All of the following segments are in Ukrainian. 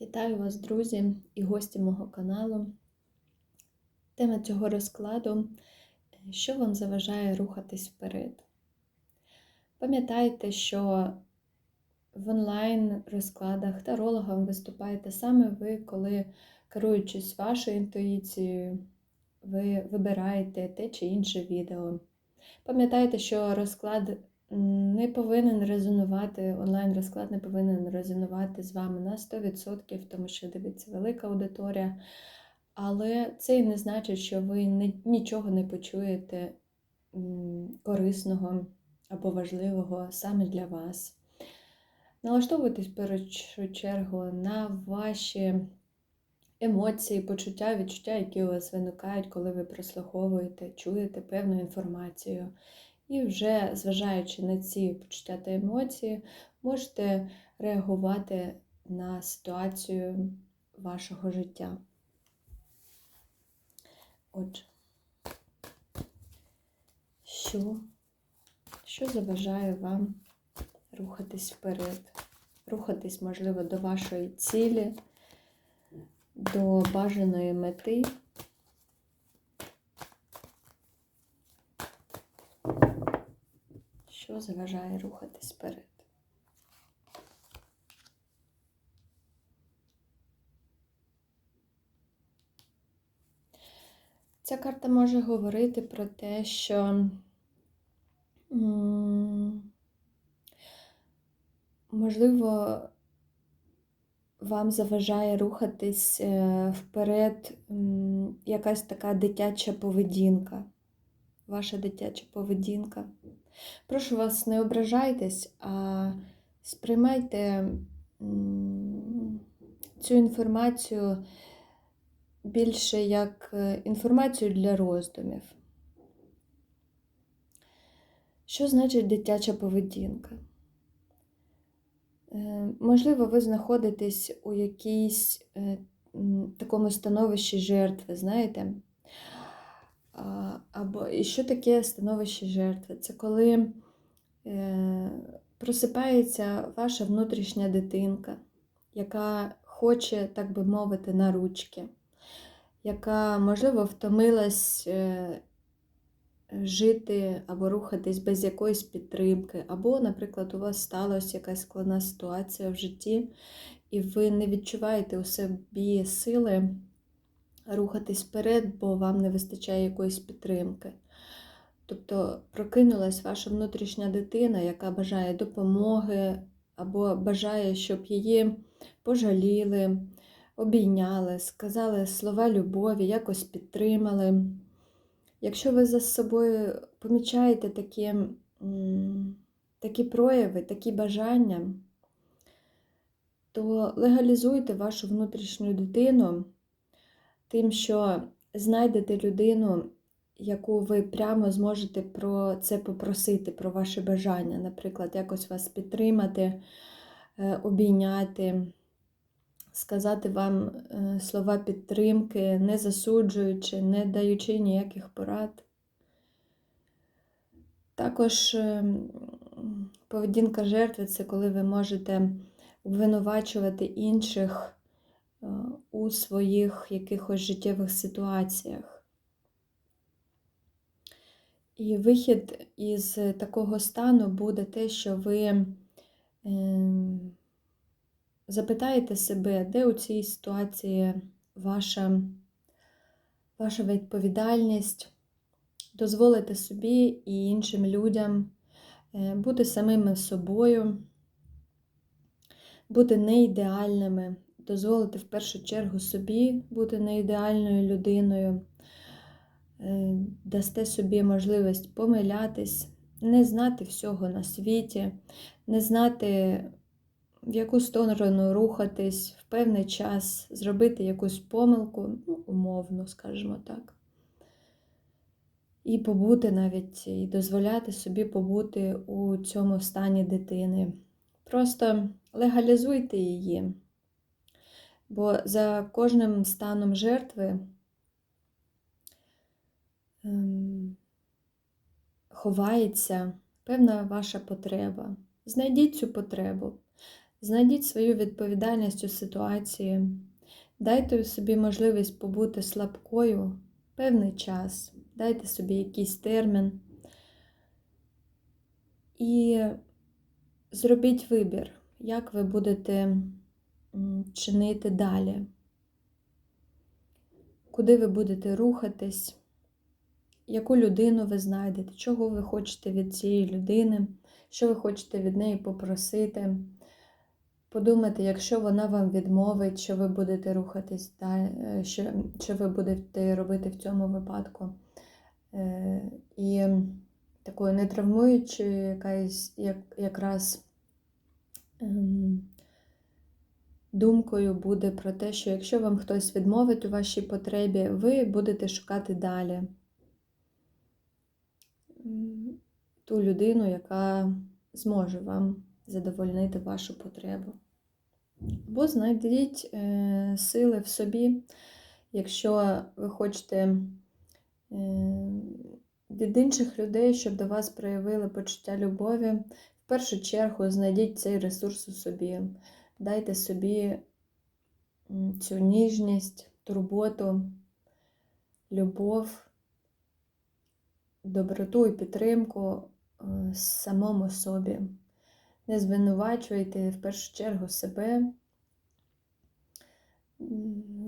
Вітаю вас, друзі і гості мого каналу. Тема цього розкладу що вам заважає рухатись вперед. Пам'ятайте, що в онлайн-розкладах тарологам виступаєте саме ви, коли, керуючись вашою інтуїцією, ви вибираєте те чи інше відео. Пам'ятайте, що розклад не повинен резонувати, онлайн-розклад не повинен резонувати з вами на 100%, тому що дивиться велика аудиторія. Але це і не значить, що ви нічого не почуєте корисного або важливого саме для вас. Налаштовуйтесь в першу чергу на ваші емоції, почуття, відчуття, які у вас виникають, коли ви прослуховуєте, чуєте певну інформацію. І вже, зважаючи на ці почуття та емоції, можете реагувати на ситуацію вашого життя. Отже, що, що заважає вам рухатись вперед? Рухатись, можливо, до вашої цілі, до бажаної мети. Що заважає рухатись вперед? Ця карта може говорити про те, що можливо вам заважає рухатись е, вперед якась така дитяча поведінка, ваша дитяча поведінка. Прошу вас, не ображайтесь, а сприймайте цю інформацію більше як е, інформацію для роздумів. Що значить дитяча поведінка? Е, можливо, ви знаходитесь у якійсь е, такому становищі жертви, знаєте? Або і що таке становище жертви? Це коли просипається ваша внутрішня дитинка, яка хоче, так би мовити, на ручки яка, можливо, втомилась е, жити або рухатись без якоїсь підтримки, або, наприклад, у вас сталася якась складна ситуація в житті, і ви не відчуваєте у собі сили рухатись вперед, бо вам не вистачає якоїсь підтримки. Тобто прокинулась ваша внутрішня дитина, яка бажає допомоги, або бажає, щоб її пожаліли, обійняли, сказали слова любові, якось підтримали. Якщо ви за собою помічаєте такі, такі прояви, такі бажання, то легалізуйте вашу внутрішню дитину тим, що знайдете людину, яку ви прямо зможете про це попросити, про ваше бажання, наприклад, якось вас підтримати, е, обійняти сказати вам е, слова підтримки, не засуджуючи, не даючи ніяких порад. Також е, поведінка жертви це коли ви можете обвинувачувати інших у своїх якихось життєвих ситуаціях. І вихід із такого стану буде те, що ви ем, запитаєте себе, де у цій ситуації ваша, ваша відповідальність, дозволите собі і іншим людям е, бути самими собою, бути неідеальними, дозволити в першу чергу собі бути неідеальною людиною, е, дасте собі можливість помилятись, не знати всього на світі, не знати в яку сторону рухатись в певний час, зробити якусь помилку, ну, умовно, скажімо так. І побути навіть, і дозволяти собі побути у цьому стані дитини. Просто легалізуйте її, бо за кожним станом жертви ем, ховається певна ваша потреба. Знайдіть цю потребу. Знайдіть свою відповідальність у ситуації, дайте собі можливість побути слабкою певний час, дайте собі якийсь термін і зробіть вибір, як ви будете чинити далі, куди ви будете рухатись, яку людину ви знайдете, чого ви хочете від цієї людини, що ви хочете від неї попросити. Подумайте, якщо вона вам відмовить, що ви будете рухатись далі, що, що ви будете робити в цьому випадку. Е, і такою не травмуючою якась, як, якраз ем, думкою буде про те, що якщо вам хтось відмовить у вашій потребі, ви будете шукати далі. Ту людину, яка зможе вам задовольнити вашу потребу. Або знайдіть е, сили в собі, якщо ви хочете е, від інших людей, щоб до вас проявили почуття любові, в першу чергу знайдіть цей ресурс у собі, дайте собі цю ніжність, турботу, любов, доброту і підтримку е, самому собі. Не звинувачуйте в першу чергу себе.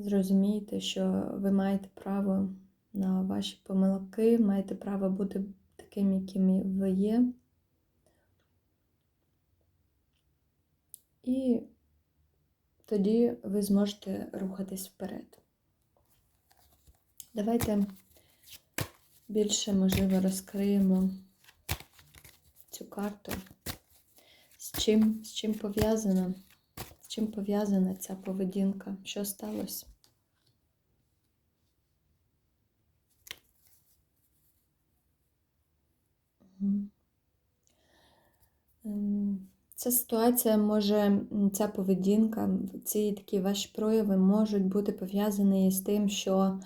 Зрозумійте, що ви маєте право на ваші помилки, маєте право бути таким, якими ви є. І тоді ви зможете рухатись вперед. Давайте більше, можливо, розкриємо цю карту. З чим, з чим пов'язана? З чим пов'язана ця поведінка? Що сталося? Ем, ця ситуація може, ця поведінка, ці такі ваші прояви можуть бути пов'язані з тим, що,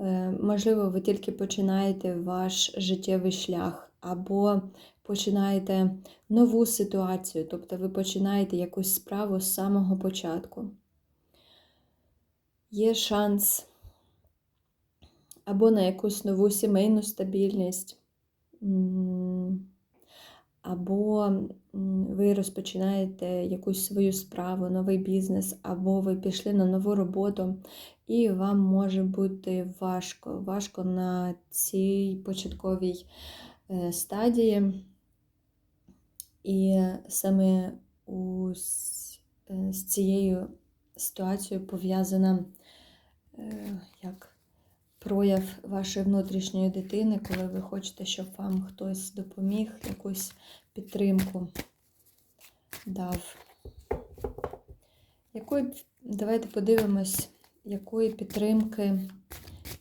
е, можливо, ви тільки починаєте ваш життєвий шлях, або починаєте нову ситуацію, тобто ви починаєте якусь справу з самого початку. Є шанс або на якусь нову сімейну стабільність, або ви розпочинаєте якусь свою справу, новий бізнес, або ви пішли на нову роботу, і вам може бути важко. Важко на цій початковій е, стадії. І саме у, е, з цією ситуацією пов'язана е, як прояв вашої внутрішньої дитини, коли ви хочете, щоб вам хтось допоміг, якусь підтримку дав. Якої, Давайте подивимось, якої підтримки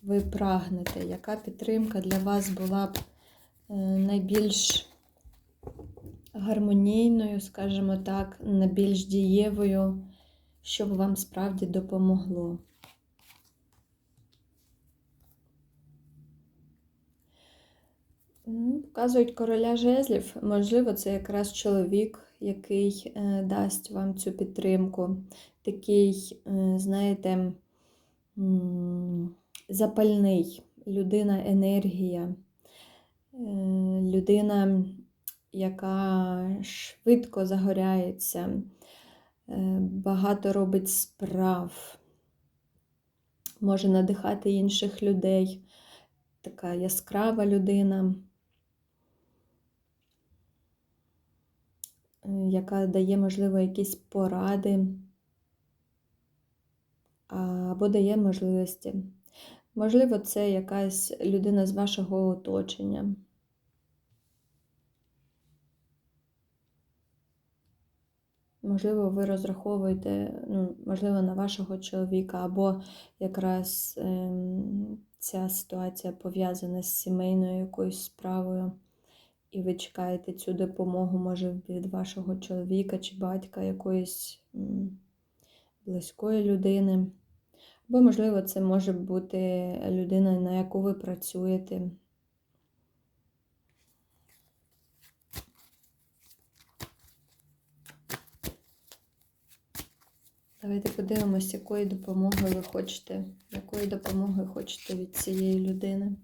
ви прагнете, яка підтримка для вас була б е, найбільш гармонійною, скажімо так, на більш дієвою, щоб вам справді допомогло. Показують короля жезлів, можливо, це якраз чоловік, який е, дасть вам цю підтримку. Такий, е, знаєте, запальний, людина енергія, е, людина, яка швидко загоряється, багато робить справ, може надихати інших людей, така яскрава людина, яка дає, можливо, якісь поради або дає можливості. Можливо, це якась людина з вашого оточення. Можливо, ви розраховуєте, ну, можливо, на вашого чоловіка, або якраз ем, ця ситуація пов'язана з сімейною якоюсь справою, і ви чекаєте цю допомогу, може, від вашого чоловіка чи батька якоїсь близької людини. Або, можливо, це може бути людина, на яку ви працюєте. Давайте подивимось, якої допомоги ви хочете, якої допомоги хочете від цієї людини.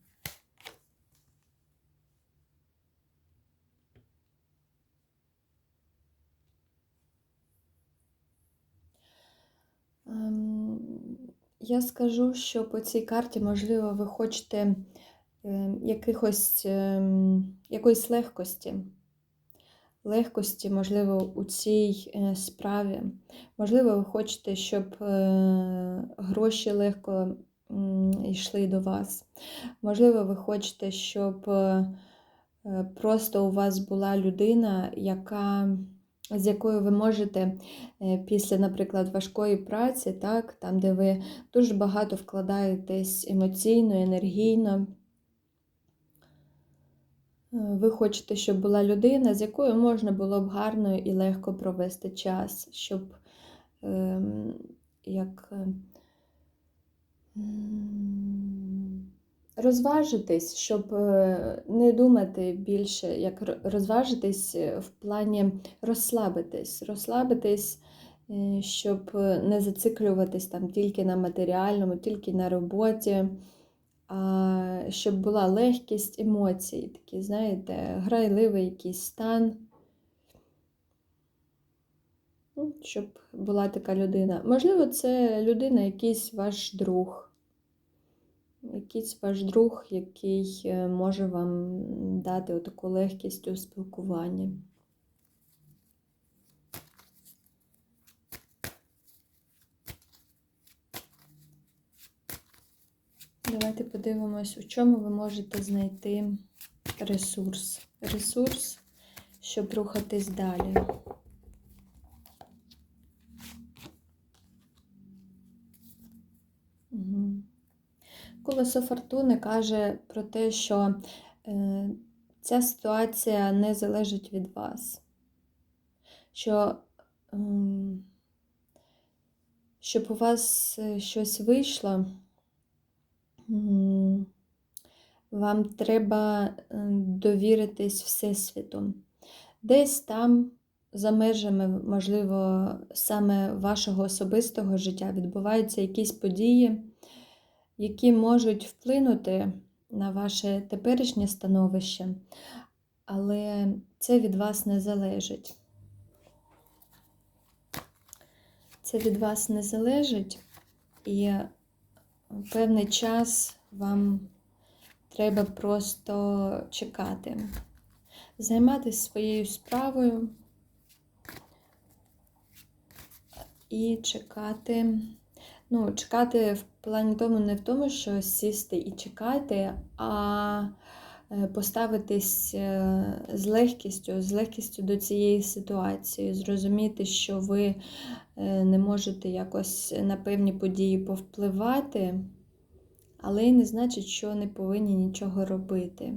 Я скажу, що по цій карті, можливо, ви хочете ем, якихось, ем, якоїсь легкості. Легкості, можливо, у цій е, справі. Можливо, ви хочете, щоб е, гроші легко йшли до вас. Можливо, ви хочете, щоб е, е, просто у вас була людина, яка з якою ви можете е, після, наприклад, важкої праці, так, там, де ви дуже багато вкладаєтесь емоційно, енергійно. е, Ви хочете, щоб була людина, з якою можна було б гарно і легко провести час, щоб ем, як е, м, розважитись, щоб е, не думати більше, як розважитись е, в плані розслабитись, розслабитись, е, щоб не зациклюватись там тільки на матеріальному, тільки на роботі, а щоб була легкість емоцій, такі, знаєте, грайливий якийсь стан. Ну, Щоб була така людина. Можливо, це людина, якийсь ваш друг. Якийсь ваш друг, який е, може вам дати таку легкість у спілкуванні. Давайте подивимось, у чому ви можете знайти ресурс. Ресурс, щоб рухатись далі. Колесо фортуни каже про те, що е, ця ситуація не залежить від вас. Що, ем, щоб у вас е, щось вийшло, вам треба е, довіритись Всесвіту. Десь там, за межами, можливо, саме вашого особистого життя відбуваються якісь події які можуть вплинути на ваше теперішнє становище, але це від вас не залежить. Це від вас не залежить, і певний час вам треба просто чекати, займатися своєю справою і чекати. Ну, чекати в плані тому не в тому, що сісти і чекати, а е, поставитись е, з легкістю, з легкістю до цієї ситуації, зрозуміти, що ви е, не можете якось на певні події повпливати, але й не значить, що не повинні нічого робити.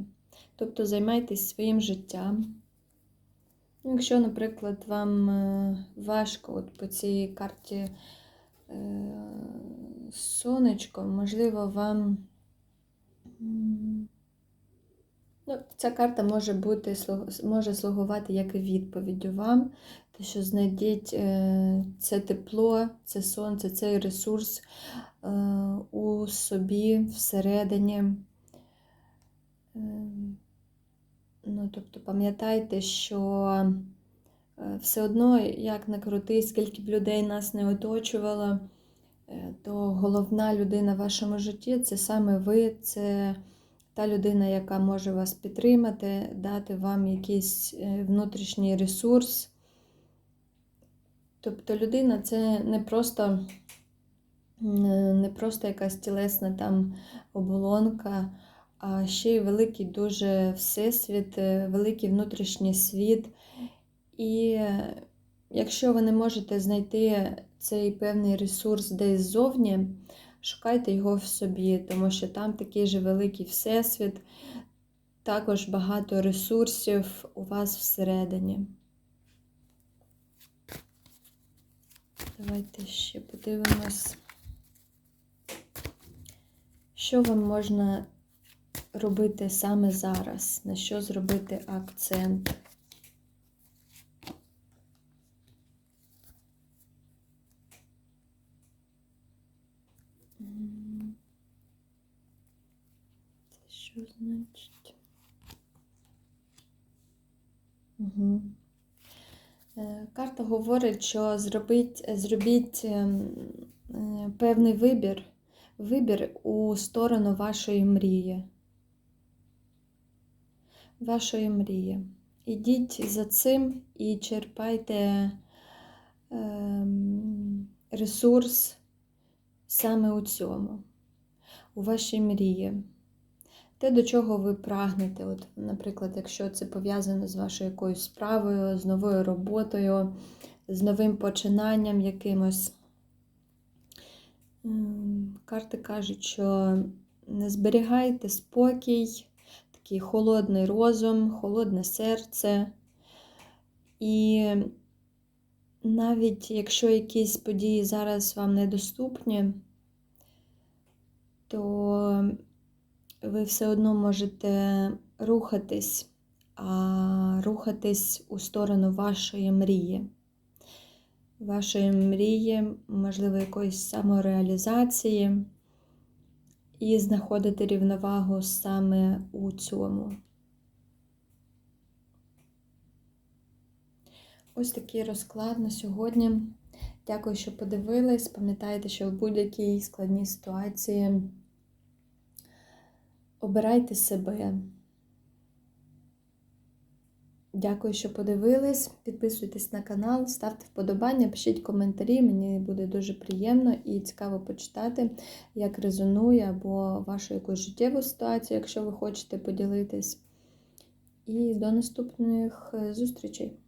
Тобто займайтесь своїм життям. Якщо, наприклад, вам важко от по цій карті сонечко, можливо, вам. Ну, Ця карта може бути, може слугувати як і відповіддю вам, те, що знайдіть е, це тепло, це сонце, цей ресурс е, у собі всередині. Е, ну, Тобто, пам'ятайте, що все одно, як не крути, скільки б людей нас не оточувало, то головна людина в вашому житті це саме ви, це та людина, яка може вас підтримати, дати вам якийсь внутрішній ресурс. Тобто людина це не просто не просто якась тілесна там оболонка, а ще й великий дуже всесвіт, великий внутрішній світ. І якщо ви не можете знайти цей певний ресурс десь ззовні, шукайте його в собі, тому що там такий же великий всесвіт, також багато ресурсів у вас всередині. Давайте ще подивимось, що вам можна робити саме зараз, на що зробити акцент. Що значить? Угу. Карта говорить, що зробіть, зробіть ем, е, певний вибір, вибір у сторону вашої мрії. Вашої мрії. Ідіть за цим і черпайте ем, ресурс саме у цьому, у вашій мрії. Те, до чого ви прагнете. От, Наприклад, якщо це пов'язано з вашою якоюсь справою, з новою роботою, з новим починанням якимось. Карти кажуть, що не зберігайте спокій, такий холодний розум, холодне серце. І навіть якщо якісь події зараз вам недоступні, то ви все одно можете рухатись, а рухатись у сторону вашої мрії. Вашої мрії, можливо, якоїсь самореалізації, і знаходити рівновагу саме у цьому. Ось такий розклад на сьогодні. Дякую, що подивились. Пам'ятайте, що в будь-якій складній ситуації обирайте себе. Дякую, що подивились. Підписуйтесь на канал, ставте вподобання, пишіть коментарі. Мені буде дуже приємно і цікаво почитати, як резонує або вашу якусь життєву ситуацію, якщо ви хочете поділитись. І до наступних зустрічей!